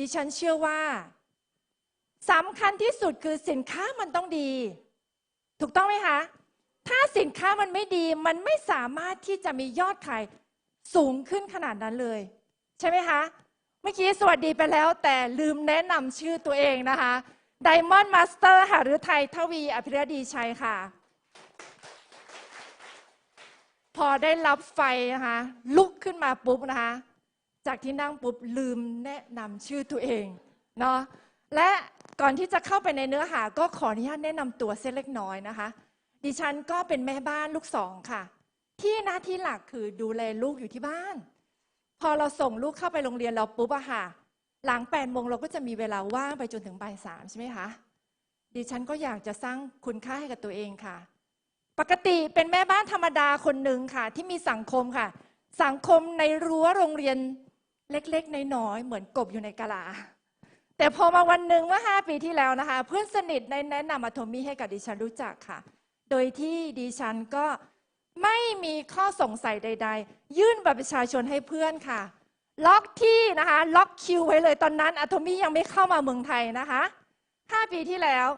ดิฉันเชื่อว่าสำคัญที่สุดคือสินค้ามันต้องดี ถูกต้องไหมคะถ้าสินค้ามันไม่ดีมันไม่สามารถที่จะมียอดขายสูงขึ้นขนาดนั้นเลย ใช่ไหมคะ เมื่อกี้สวัสดีไปแล้ว แต่ลืมแนะนำชื่อตัวเองนะคะ Diamond Master หฤทัยทวีอภิรดีชัยค่ะ พอได้รับไฟนะคะลุกขึ้นมาปุ๊บนะคะ จากที่นั่งปุ๊บลืมแนะนำชื่อตัวเองเนาะและก่อนที่จะเข้าไปในเนื้อหาก็ขออนุญาตแนะนำตัวเส้นเล็กน้อยนะคะ ดิฉันก็เป็นแม่บ้านลูกสองค่ะ ที่หน้าที่หลักคือดูแลลูกอยู่ที่บ้าน พอเราส่งลูกเข้าไปโรงเรียนเราปุ๊บอะค่ะ หลังแปดโมงเราก็จะมีเวลาว่างไปจนถึงบ่ายสามใช่ไหมคะดิฉันก็อยากจะสร้างคุณค่าให้กับตัวเองค่ะ ปกติเป็นแม่บ้านธรรมดาคนหนึ่งค่ะ ที่มีสังคมค่ะ สังคมในรั้วโรงเรียน เล็กๆ น้อยๆ เหมือนกบอยู่ในกะลา แต่พอมาวันหนึ่งเมื่อ 5 ปีที่แล้วนะคะ เพื่อนสนิทในแนะนำอะโทมี่ให้กับดิฉันรู้จักค่ะ โดยที่ดิฉันก็ไม่มีข้อสงสัยใด ๆ ยื่นบัตรประชาชนให้เพื่อนค่ะ ล็อกที่นะคะ ล็อกคิวไว้เลยตอนนั้นอะโทมี่ยังไม่เข้ามาเมืองไทยนะคะ 5 ปีที่แล้ว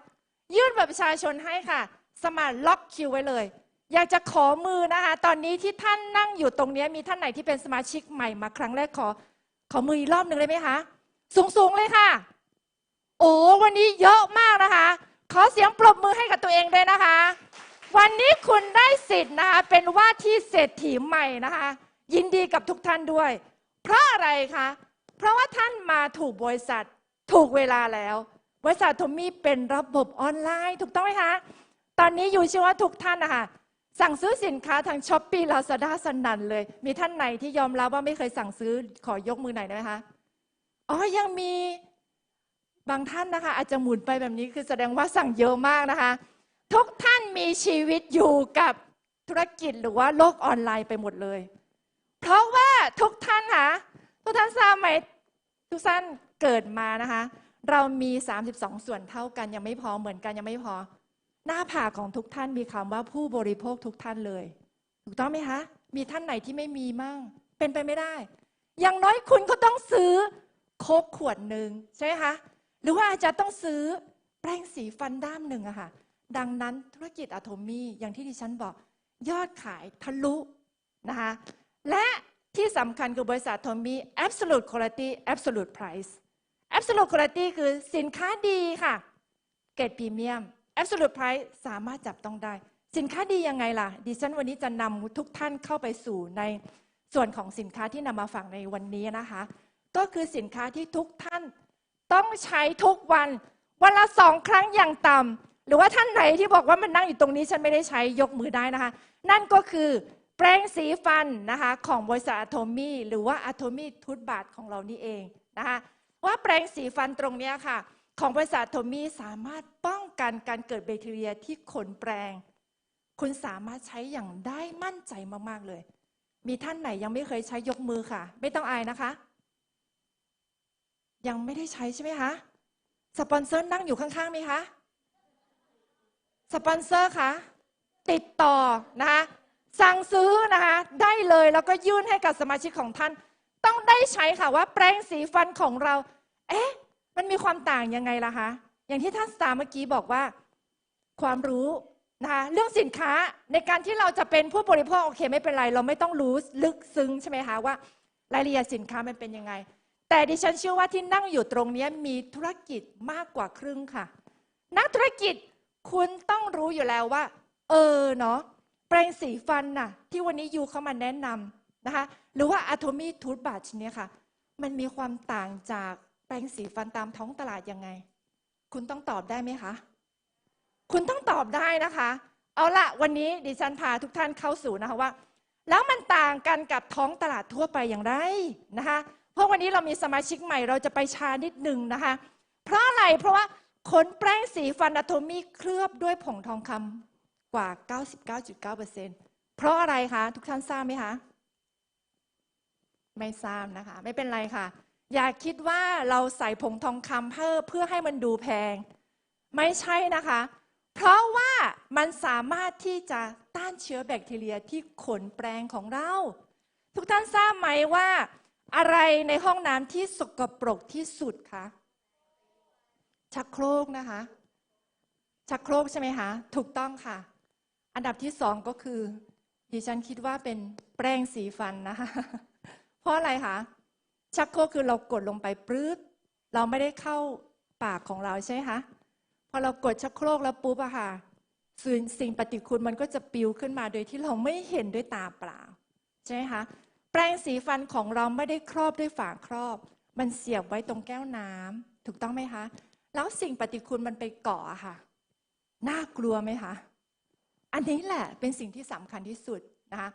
ยื่นบัตรประชาชนให้ค่ะ สมัครล็อกคิวไว้เลยอยากจะขอมือนะคะ ตอนนี้ที่ท่านนั่งอยู่ตรงนี้มีท่านไหนที่เป็นสมาชิกใหม่มาครั้งแรกขอ ขอมืออีกรอบหนึ่งเลยไหมคะ สูงๆเลยค่ะ โอ้วันนี้เยอะมากนะคะ ขอเสียงปรบมือให้กับตัวเองด้วยนะคะ วันนี้คุณได้สิทธิ์นะคะ เป็นว่าที่เศรษฐีใหม่นะคะ ยินดีกับทุกท่านด้วย เพราะอะไรคะ เพราะว่าท่านมาถูกบริษัท ถูกเวลาแล้ว บริษัททอมมี่เป็นระบบออนไลน์ถูกต้องไหมคะ ตอนนี้อยู่เชื่อว่าทุกท่านนะคะ สั่งซื้อสินค้าทางช้อปปี้ลาซาด้าสนั่นเลย มีท่านไหนที่ยอมรับว่าไม่เคยสั่งซื้อขอยกมือหน่อยได้ไหมคะอ๋อยังมีบางท่านนะคะ อาจจะหมุนไปแบบนี้คือแสดงว่าสั่งเยอะมากนะคะ ทุกท่านมีชีวิตอยู่กับธุรกิจหรือว่าโลกออนไลน์ไปหมดเลย เพราะว่าทุกท่านค่ะทุกท่านทราบไหมทุกท่านเกิดมานะคะ เรามี 32 ส่วนเท่ากันยังไม่พอเหมือนกันยังไม่พอ หน้าผากของทุกท่านมีคำว่าผู้บริโภคทุกท่านเลย ถูกต้องไหมคะ มีท่านไหนที่ไม่มีมั่ง เป็นไปไม่ได้ อย่างน้อยคุณก็ต้องซื้อโคกขวดหนึ่งใช่ไหมคะ หรือว่าอาจจะต้องซื้อแปรงสีฟันด้ามหนึ่งอะค่ะ ดังนั้นธุรกิจอะโทมี่อย่างที่ดิฉันบอก ยอดขายทะลุนะคะ และที่สำคัญคือบริษัทโทมี่ absolute quality absolute price absolute quality คือสินค้าดีค่ะ เกรดพรีเมียม absolute price สามารถจับต้องได้ สินค้าดียังไงล่ะ ดิฉันวันนี้จะนำทุกท่านเข้าไปสู่ในส่วนของสินค้าที่นำมาฝากในวันนี้นะคะ ก็คือสินค้าที่ทุกท่านต้องใช้ทุกวัน วันละสองครั้งอย่างต่ำหรือว่าท่านไหนที่บอกว่ามันนั่งอยู่ตรงนี้ฉันไม่ได้ใช้ยกมือได้นะคะ นั่นก็คือแปรงสีฟันนะคะของบริษัทอะโทมี่หรือว่าอะโทมี่ทูตบาทของเรานี่เองนะคะว่าแปรงสีฟันตรงนี้ค่ะ ของบริษัทอะโทมี่สามารถป้อง กันการเกิดแบคทีเรียที่ขนแปรงคุณสามารถใช้อย่างได้มั่นใจมาก ๆ เลย มีท่านไหนยังไม่เคยใช้ยกมือค่ะ ไม่ต้องอายนะคะ ยังไม่ได้ใช้ใช่ไหมคะ สปอนเซอร์นั่งอยู่ข้างๆไหมคะ สปอนเซอร์คะติดต่อนะคะ สั่งซื้อนะคะ ได้เลยแล้วก็ยื่นให้กับสมาชิกของท่าน ต้องได้ใช้ค่ะว่าแปรงสีฟันของเรา เอ๊ะ มันมีความต่างยังไงล่ะคะ อย่างที่ท่านสตาร์เมื่อกี้บอกว่า ความรู้นะคะเรื่องสินค้าในการที่เราจะเป็นผู้บริโภคโอเคไม่เป็นไร เราไม่ต้องรู้ลึกซึ้งใช่ไหมคะว่ารายละเอียดสินค้ามันเป็นยังไง แต่ดิฉันเชื่อว่าที่นั่งอยู่ตรงนี้มีธุรกิจมากกว่าครึ่งค่ะ นักธุรกิจคุณต้องรู้อยู่แล้วว่า เออเนาะแปรงสีฟันน่ะ ที่วันนี้ยูเข้ามาแนะนำนะคะ หรือว่าอะโทมี่ทูธบาชเนี่ยค่ะ มันมีความต่างจากแปรงสีฟันตามท้องตลาดยังไง คุณต้องตอบได้ไหมคะ คุณต้องตอบได้นะคะ เอาละวันนี้ดิฉันพาทุกท่านเข้าสู่นะคะว่า แล้วมันต่างกันกับท้องตลาดทั่วไปอย่างไรนะคะ เพราะวันนี้เรามีสมาชิกใหม่เราจะไปชานิดหนึ่งนะคะ เพราะอะไรเพราะว่าขนแป้งสีฟันอะโทมีเคลือบด้วยผงทองคำกว่า 99.9%เพราะอะไรคะ ทุกท่านทราบไหมคะ ไม่ทราบนะคะ ไม่เป็นไรค่ะ อย่าคิดว่าเราใส่ผงทองคำเพื่อเพื่อให้มันดูแพง ไม่ใช่นะคะ เพราะว่ามันสามารถที่จะต้านเชื้อแบคทีเรียที่ขนแปรงของเรา ทุกท่านทราบไหมว่า อะไรในห้องน้ำที่สกปรกที่สุดคะชักโครกนะคะ ชักโครกใช่ไหมคะถูกต้องค่ะ อันดับที่สองก็คือดิฉันคิดว่าเป็นแปรงสีฟันนะคะ เพราะอะไรคะ ชักโครกคือเรากดลงไปปลื้ดเราไม่ได้เข้าปากของเราใช่ไหมคะพอเรากดชักโครกแล้วปุ๊บอะค่ะสิ่งสิ่งปฏิกูลมันก็จะปิวขึ้นมาโดยที่เราไม่เห็นด้วยตาเปล่าใช่ไหมคะแปรงสีฟันของเราไม่ได้ครอบด้วยฝาครอบ มันเสียบไว้ตรงแก้วน้ำถูกต้องไหมคะแล้วสิ่งปฏิกูลมันไปเกาะอะค่ะน่ากลัวไหมคะอันนี้แหละเป็นสิ่งที่สำคัญที่สุดนะคะ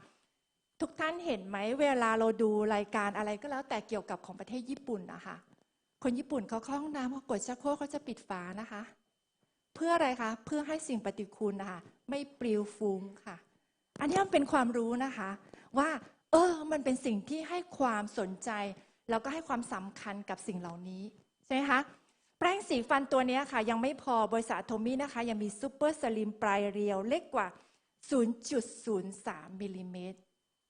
ทุกท่านเห็นไหมเวลาเราดูรายการอะไรก็แล้วแต่เกี่ยวกับของประเทศญี่ปุ่นนะคะคนญี่ปุ่นเขาเข้าห้องน้ำเขากดชักโครกเขาจะปิดฝานะคะ เพื่ออะไรคะเพื่อให้สิ่งปฏิกูลนะคะไม่ปลิวฟุ้งค่ะ อันนี้มันเป็นความรู้นะคะ ว่า เออมันเป็นสิ่งที่ให้ความสนใจ แล้วก็ให้ความสำคัญกับสิ่งเหล่านี้ใช่ไหมคะแปรงสีฟันตัวนี้ค่ะ ยังไม่พอบริษัทโทมี่นะคะ ยังมีซูเปอร์สลิมปลายเรียวเล็กกว่า 0.03มิลลิเมตร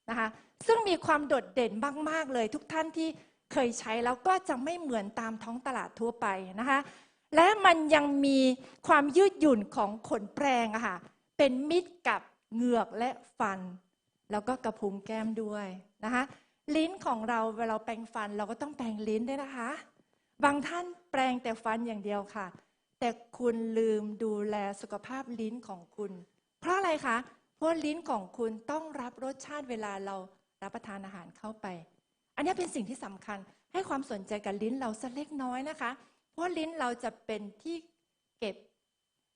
นะคะซึ่งมีความโดดเด่นมาก ๆ เลยทุกท่านที่เคยใช้แล้วก็จะไม่เหมือนตามท้องตลาดทั่วไปนะคะและมันยังมีความยืดหยุ่นของขนแปรงอะค่ะเป็นมิตรกับเหงือกและฟัน แล้วก็กระพุ้งแก้มด้วยนะคะลิ้นของเราเวลาเราแปรงฟันเราก็ต้องแปรงลิ้นด้วยนะคะ บางท่านแปรงแต่ฟันอย่างเดียวค่ะ แต่คุณลืมดูแลสุขภาพลิ้นของคุณ เพราะอะไรคะ เพราะลิ้นของคุณต้องรับรสชาติเวลาเรารับประทานอาหารเข้าไป อันนี้เป็นสิ่งที่สำคัญ ให้ความสนใจกับลิ้นเราสักเล็กน้อยนะคะ เพราะลิ้นเราจะเป็นที่เก็บ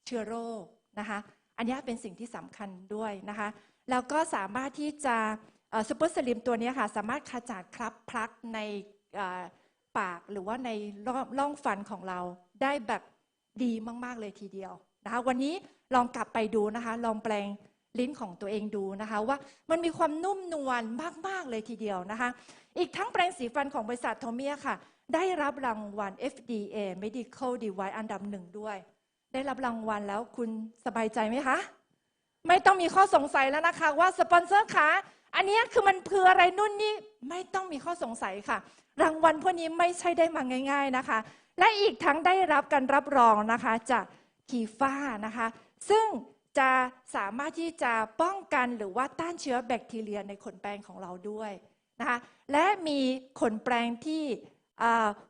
เชื้อโรคนะคะ อันนี้เป็นสิ่งที่สำคัญด้วยนะคะ แล้วก็สามารถที่จะซูเปอร์สลิมตัวนี้ค่ะ สามารถขจัดคลับพลักในปากหรือว่าในร่อร่องฟันของเราได้แบบดีมาก ๆ เลยทีเดียวนะคะ วันนี้ลองกลับไปดูนะคะ ลองแปลง ลิ้นของตัวเองดูนะคะ ว่ามันมีความนุ่มนวลมาก ๆ เลยทีเดียวนะคะ อีกทั้งแปรงสีฟันของบริษัทโทเมียค่ะ ได้รับรางวัล FDA Medical Device อันดับหนึ่งด้วย ได้รับรางวัลแล้วคุณสบายใจไหมคะ ไม่ต้องมีข้อสงสัยแล้วนะคะ ว่าสปอนเซอร์คะอันนี้คือมันคืออะไรนู่นนี่ไม่ต้องมีข้อสงสัยค่ะ รางวัลพวกนี้ไม่ใช่ได้มาง่าย ๆนะคะ และอีกทั้งได้รับการรับรองนะคะจากคีฟ้านะคะ ซึ่ง จะสามารถที่จะป้องกันหรือว่าต้านเชื้อแบคทีเรียในขนแปรงของเราด้วยนะคะและมีขนแปรงที่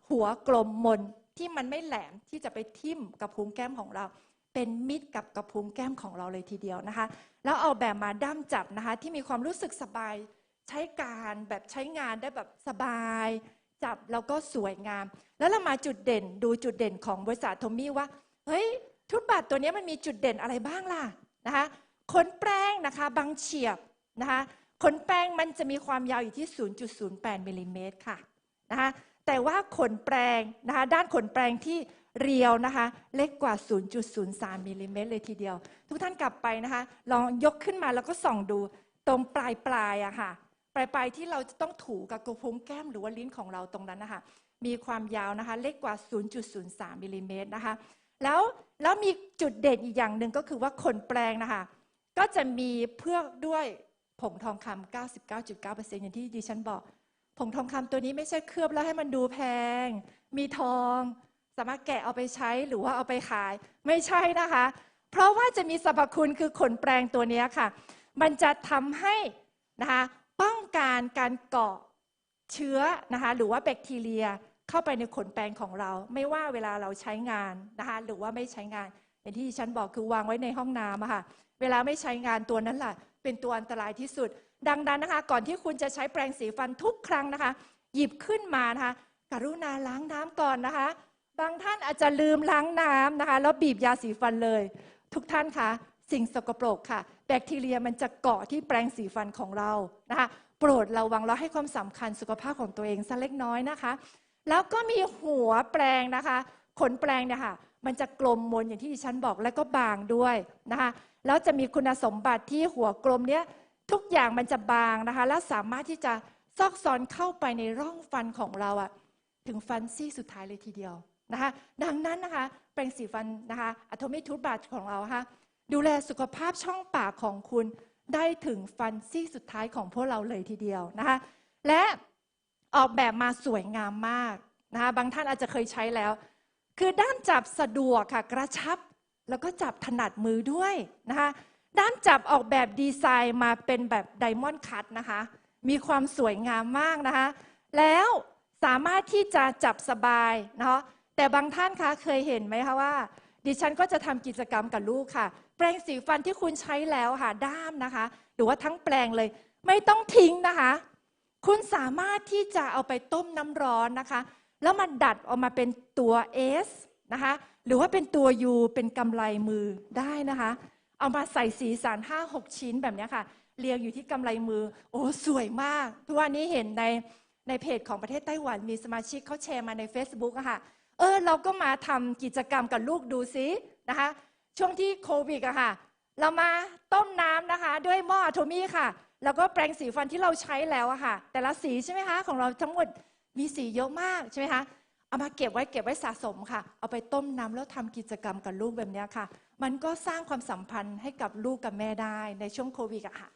หัวกลมมนที่มันไม่แหลมที่จะไปทิ่มกับพุ้งแก้มของเรา เป็นมิตรกับกระพุ้งแก้มของเราเลยทีเดียวนะคะ แล้วเอาแบบมาด้ามจับนะคะที่มีความรู้สึกสบายใช้การแบบใช้งานได้แบบสบายจับแล้วก็สวยงาม แล้วเรามาจุดเด่นดูจุดเด่นของบริษัทโทมี่ว่า เฮ้ย ทุตบัตรตัวนี้มันมีจุดเด่นอะไรบ้างล่ะนะคะขนแปรงนะคะบางเฉียบนะคะขนแปรงมันจะมีความยาวอยู่ที่ 0.08มิลลิเมตรค่ะนะคะแต่ว่าขนแปรงนะคะด้านขนแปรงที่เรียวนะคะเล็กกว่า 0.03มิลลิเมตรเลยทีเดียว ทุกท่านกลับไปนะคะลองยกขึ้นมาแล้วก็ส่องดูตรงปลายปลายอะค่ะปลายปลายที่เราจะต้องถูกับกระพุ้งแก้มหรือว่าลิ้นของเราตรงนั้นนะคะมีความยาวนะคะเล็กกว่า 0.03มิลลิเมตรนะคะ แล้วแล้วมีจุดเด่นอีกอย่างหนึ่งก็คือว่าขนแปรงนะคะ ก็จะมีเพื่อด้วยผงทองคำ99.9%อย่างที่ดิฉันบอก ผงทองคำตัวนี้ไม่ใช่เคลือบแล้วให้มันดูแพง มีทองสามารถแกะเอาไปใช้หรือว่าเอาไปขาย ไม่ใช่นะคะ เพราะว่าจะมีสรรพคุณคือขนแปรงตัวนี้ค่ะ มันจะทำให้นะคะป้องกันการเกาะเชื้อนะคะหรือว่าแบคทีเรีย เข้าไปในขนแปรงของเรา ไม่ว่าเวลาเราใช้งานนะคะหรือว่าไม่ใช้งานอย่างที่ฉันบอกคือวางไว้ในห้องน้ำค่ะเวลาไม่ใช้งานตัวนั้นแหละเป็นตัวอันตรายที่สุด ดังนั้นนะคะ ก่อนที่คุณจะใช้แปรงสีฟันทุกครั้งนะคะ หยิบขึ้นมานะคะ กรุณาล้างน้ำก่อนนะคะ บางท่านอาจจะลืมล้างน้ำนะคะ แล้วบีบยาสีฟันเลย ทุกท่านคะสิ่งสกปรกค่ะ แบคทีเรียมันจะเกาะที่แปรงสีฟันของเรานะคะ โปรดระวังแล้วให้ความสำคัญสุขภาพของตัวเองสักเล็กน้อยนะคะ แล้วก็มีหัวแปรงนะคะ ขนแปรงเนี่ยค่ะ มันจะกลมมนอย่างที่ดิฉันบอกและก็บางด้วยนะคะ แล้วจะมีคุณสมบัติที่หัวกลมเนี้ยทุกอย่างมันจะบางนะคะ และสามารถที่จะซอกซอนเข้าไปในร่องฟันของเราอะถึงฟันซี่สุดท้ายเลยทีเดียวนะคะ ดังนั้นนะคะ แปรงสีฟันนะคะอะโทมิทูบาทของเราค่ะดูแลสุขภาพช่องปากของคุณได้ถึงฟันซี่สุดท้ายของพวกเราเลยทีเดียวนะคะ และ ออกแบบมาสวยงามมากนะคะบางท่านอาจจะเคยใช้แล้ว คือด้ามจับสะดวกค่ะกระชับ แล้วก็จับถนัดมือด้วยนะคะด้ามจับออกแบบดีไซน์มาเป็นแบบไดมอนด์คัตนะคะ มีความสวยงามมากนะคะ แล้วสามารถที่จะจับสบายเนาะแต่บางท่านคะเคยเห็นไหมคะว่า ดิฉันก็จะทำกิจกรรมกับลูกค่ะ แปรงสีฟันที่คุณใช้แล้วค่ะด้ามนะคะ หรือว่าทั้งแปลงเลย ไม่ต้องทิ้งนะคะ คุณสามารถที่จะเอาไปต้มน้ำร้อนนะคะ แล้วมันดัดออกมาเป็นตัว S นะคะ หรือว่าเป็นตัว U เป็นกำไลมือได้นะคะ เอามาใส่สีสัน5 6 ชิ้นแบบนี้ค่ะ เรียงอยู่ที่กำไลมือ โอ้สวยมาก ทุกวันนี้เห็นในในเพจของประเทศไต้หวันมีสมาชิกเขาแชร์มาใน Facebook อะค่ะ เออ เราก็มาทำกิจกรรมกับลูกดูซินะคะ ช่วงที่โควิดอะค่ะ เรามาต้มน้ำนะคะ ด้วย โทมี่ค่ะ แล้วก็แปรงสีฟันที่เราใช้แล้วอะค่ะ แต่ละสีใช่ไหมคะ ของเราทั้งหมดมีสีเยอะมากใช่ไหมคะ เอามาเก็บไว้เก็บไว้สะสมค่ะ เอาไปต้มน้ำแล้วทำกิจกรรมกับลูกแบบนี้ค่ะ มันก็สร้างความสัมพันธ์ให้กับลูกกับแม่ได้ในช่วงโควิดอะค่ะ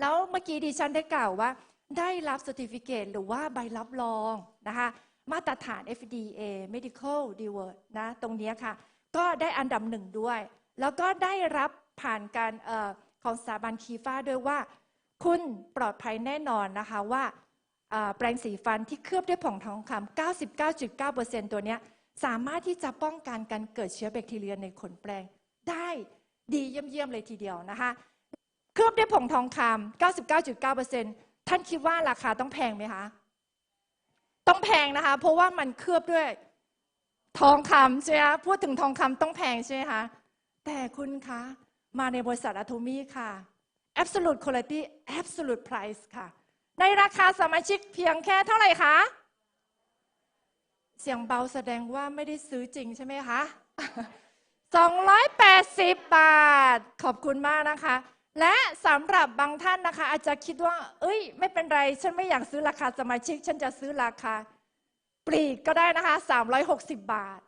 แล้วเมื่อกี้ดิฉันได้กล่าวว่า ได้รับ c e r t i f i c a t e หรือว่าใบรับรองนะคะ มาตรฐาน FDA Medical d e w a r d นะ ตรงนี้ค่ะ ก็ได้อันดับหนึ่งด้วย แล้วก็ได้รับผ่านการเออ ของสถาบันคีฟ้าด้วยว่า คุณปลอดภัยแน่นอนนะคะว่าแปรงสีฟันที่เคลือบด้วยผงทองคำ 99.9%ตัวนี้สามารถที่จะป้องกันการเกิดเชื้อแบคทีเรียในขนแปรงได้ดีเยี่ยมๆเลยทีเดียวนะคะ เคลือบด้วยผงทองคำ 99.9%ท่านคิดว่าราคาต้องแพงไหมคะ ต้องแพงนะคะ เพราะว่ามันเคลือบด้วยทองคำใช่ไหมพูดถึงทองคำต้องแพงใช่ไหมคะ แต่คุณคะ มาในบริษัทอะโทมี่ค่ะ absolute quality absolute price ค่ะ ในราคาสมาชิกเพียงแค่เท่าไหร่คะ เสียงเบาแสดงว่าไม่ได้ซื้อจริงใช่ไหมคะ280 บาท ขอบคุณมากนะคะ และสำหรับบางท่านนะคะ อาจจะคิดว่า เอ้ย ไม่เป็นไร ฉันไม่อยากซื้อราคาสมาชิก ฉันจะซื้อราคาปลีกก็ได้นะคะ 360 บาท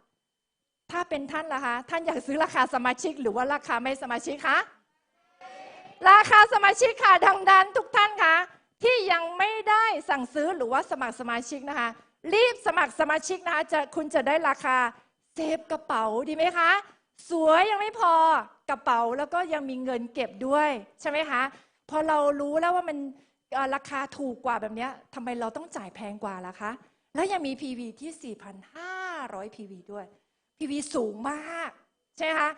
ถ้าเป็นท่านล่ะคะ ท่านอยากซื้อราคาสมาชิก หรือว่าราคาไม่สมาชิกคะราคาสมาชิกค่ะดังดันทุกท่านคะที่ยังไม่ได้สั่งซื้อหรือว่าสมัครสมาชิกนะคะ รีบสมัครสมาชิกนะคะจะคุณจะได้ราคาเซฟกระเป๋าดีไหมคะ สวยยังไม่พอกระเป๋าแล้วก็ยังมีเงินเก็บด้วยใช่ไหมคะพอเรารู้แล้วว่ามันราคาถูกกว่าแบบนี้ทำไมเราต้องจ่ายแพงกว่าล่ะคะ แล้วยังมี PV ที่ 4,500 PV ด้วย PV สูงมากใช่ไหมคะ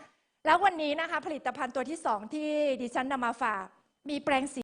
แล้ววันนี้นะคะผลิตภัณฑ์ตัวที่สองที่ดิฉันนำมาฝาก มีแปรงสี